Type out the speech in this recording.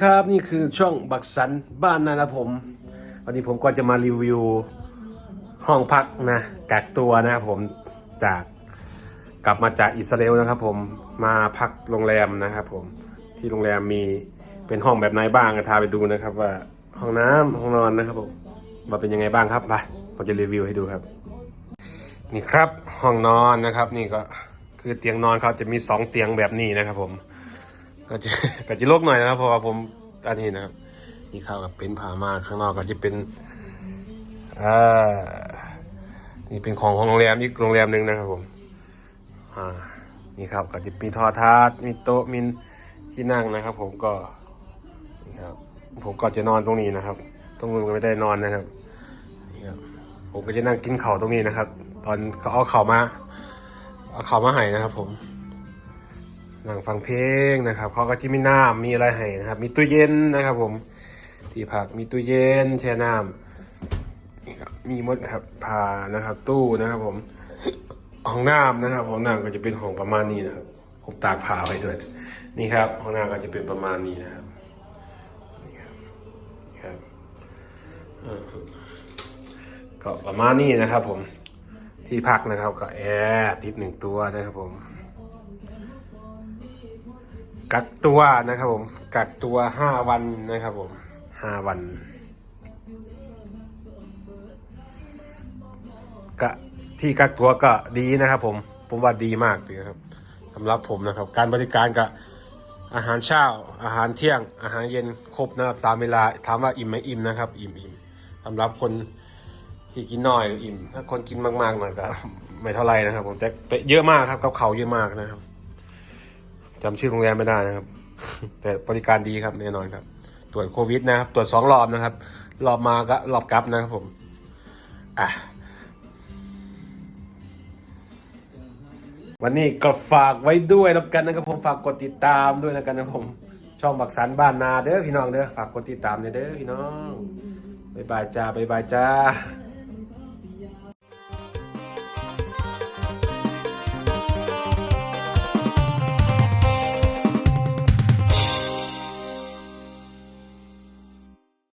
ครับนี่คือช่องบักสันบ้านนานะผม วันนี้ผมก็จะมารีวิวห้องพักนะกักตัวนะครับผมจากกลับมาจากอิสราเอลนะครับ ผมมาพักโรงแรมนะครับ ผมที่โรงแรมมีเป็นห้องแบบไหนบ้างก็พาไปดูนะครับ ว่าห้องน้ำห้องนอนนะครับผมว่าเป็นยังไงบ้างครับไปผมจะรีวิวให้ดูครับ นี่ครับห้องนอนนะครับ นี่ก็คือเตียงนอนเขาจะมีสองเตียงแบบนี้นะครับ ผม ก็จะก็จะโลกหน่อยนะครับ เพราะว่าผมอันนี้นะครับนี่ข้าวกับเป็นผ้ามาข้างนอกก็จะเป็นอ่านี่เป็นของของโรงแรมอีกโรงแรมหนึ่งนะครับผมอ่านี่ครับก็จะมีทอทาสมีโต๊ะมีที่นั่งนะครับ ผมก็นี่ครับผมก็จะนอนตรงนี้นะครับ ตรงนู้นก็ไม่ได้นอนนะครับนี่ครับผมก็จะนั่งกินข้าวตรงนี้นะครับ ตอนเขาเอาเข่าวมาเอาเข่าวมาให้นะครับ ผม นั่งฟังเพลงนะครับเขาก็จะมีน้ำมีอะไรให้นะครับ มีตู้เย็นนะครับ ผมที่พักมีตู้เย็นแช่น้ำนี่ครับมีมดครับผ้านะครับ ตู้นะครับ ผมห้องน้ำนะครับห้องน้ำก็จะเป็นห้องประมาณนี้นะครับผมตากผ้าไว้ด้วย นี่ครับห้องน้ำก็จะเป็นประมาณนี้นะครับนี่ครับครับก็ประมาณนี้นะครับ ผมที่พักนะครับก็แอร์ติดหนึ่งตัวนะครับผม กักตัวนะครับผม กักตัวห้าวันนะครับผมห้าวันกะที่กักตัวก็ดีนะครับ ผม ผมว่าดีมากเลยครับสำหรับผมนะครับ การบริการกับอาหารเช้า อาหารเที่ยง อาหารเย็นครบนะครับตามเวลาถามว่าอิ่มไหมอิ่มนะครับ อิ่มอิ่มสำหรับคนที่กินน้อยอิ่ม ถ้าคนกินมากๆหน่อยก็ไม่เท่าไหร่นะครับ ผมแต่แต่เยอะมากครับกับเขาเยอะมากนะครับ จำชื่อโรงแรมไม่ได้นะครับ แต่บริการดีครับแน่นอนครับ ตรวจโควิดนะครับ ตรวจสองรอบนะครับ รอบมาก็รอบกลับนะครับผม อะ วันนี้ก็ฝากไว้ด้วยแล้วกันนะครับผมฝากกดติดตามด้วยแล้วกันนะครับผม ช่องบักสันบ้านนาเด้อพี่น้องเด้อฝากกดติดตามเด้อพี่น้องบายบายจ้าบายบายจ้า